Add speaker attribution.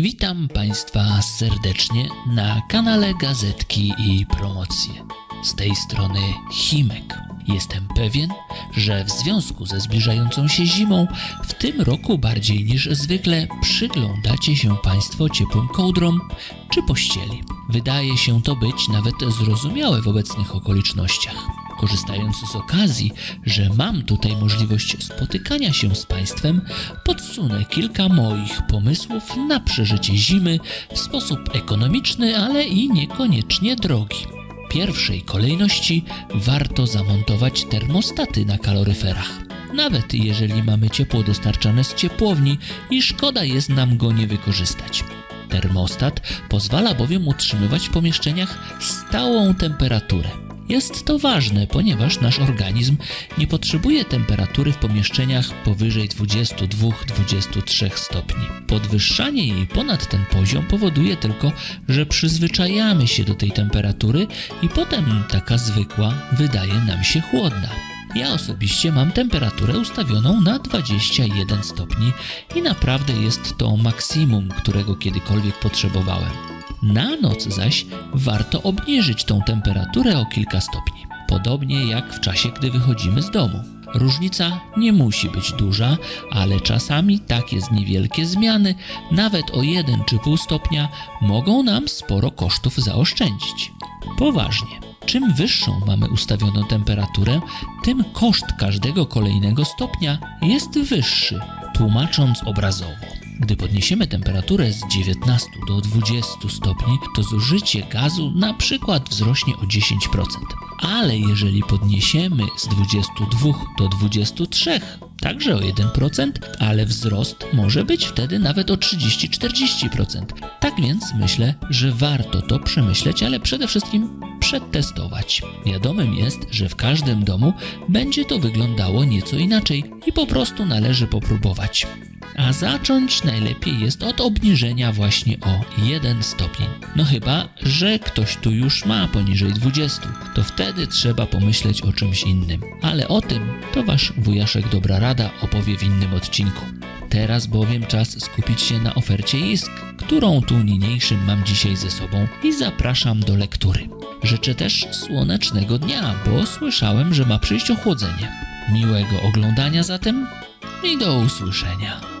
Speaker 1: Witam Państwa serdecznie na kanale Gazetki i Promocje. Z tej strony Himek. Jestem pewien, że w związku ze zbliżającą się zimą, w tym roku bardziej niż zwykle przyglądacie się Państwo ciepłym kołdrom czy pościeli. Wydaje się to być nawet zrozumiałe w obecnych okolicznościach. Korzystając z okazji, że mam tutaj możliwość spotykania się z Państwem, podsunę kilka moich pomysłów na przeżycie zimy w sposób ekonomiczny, ale i niekoniecznie drogi. W pierwszej kolejności warto zamontować termostaty na kaloryferach. Nawet jeżeli mamy ciepło dostarczane z ciepłowni i szkoda jest nam go nie wykorzystać. Termostat pozwala bowiem utrzymywać w pomieszczeniach stałą temperaturę. Jest to ważne, ponieważ nasz organizm nie potrzebuje temperatury w pomieszczeniach powyżej 22-23 stopni. Podwyższanie jej ponad ten poziom powoduje tylko, że przyzwyczajamy się do tej temperatury i potem taka zwykła wydaje nam się chłodna. Ja osobiście mam temperaturę ustawioną na 21 stopni i naprawdę jest to maksimum, którego kiedykolwiek potrzebowałem. Na noc zaś warto obniżyć tą temperaturę o kilka stopni, podobnie jak w czasie, gdy wychodzimy z domu. Różnica nie musi być duża, ale czasami takie z niewielkie zmiany, nawet o 1,5 stopnia, mogą nam sporo kosztów zaoszczędzić. Poważnie. Czym wyższą mamy ustawioną temperaturę, tym koszt każdego kolejnego stopnia jest wyższy. Tłumacząc obrazowo, gdy podniesiemy temperaturę z 19 do 20 stopni, to zużycie gazu na przykład wzrośnie o 10%. Ale jeżeli podniesiemy z 22 do 23, także o 1%, ale wzrost może być wtedy nawet o 30-40%. Tak więc myślę, że warto to przemyśleć, ale przede wszystkim przetestować. Wiadomym jest, że w każdym domu będzie to wyglądało nieco inaczej i po prostu należy popróbować. A zacząć najlepiej jest od obniżenia właśnie o 1 stopień. No chyba, że ktoś tu już ma poniżej 20, to wtedy trzeba pomyśleć o czymś innym. Ale o tym to wasz wujaszek Dobra Rada opowie w innym odcinku. Teraz bowiem czas skupić się na ofercie ISK, którą tu niniejszym mam dzisiaj ze sobą i zapraszam do lektury. Życzę też słonecznego dnia, bo słyszałem, że ma przyjść ochłodzenie. Miłego oglądania zatem i do usłyszenia.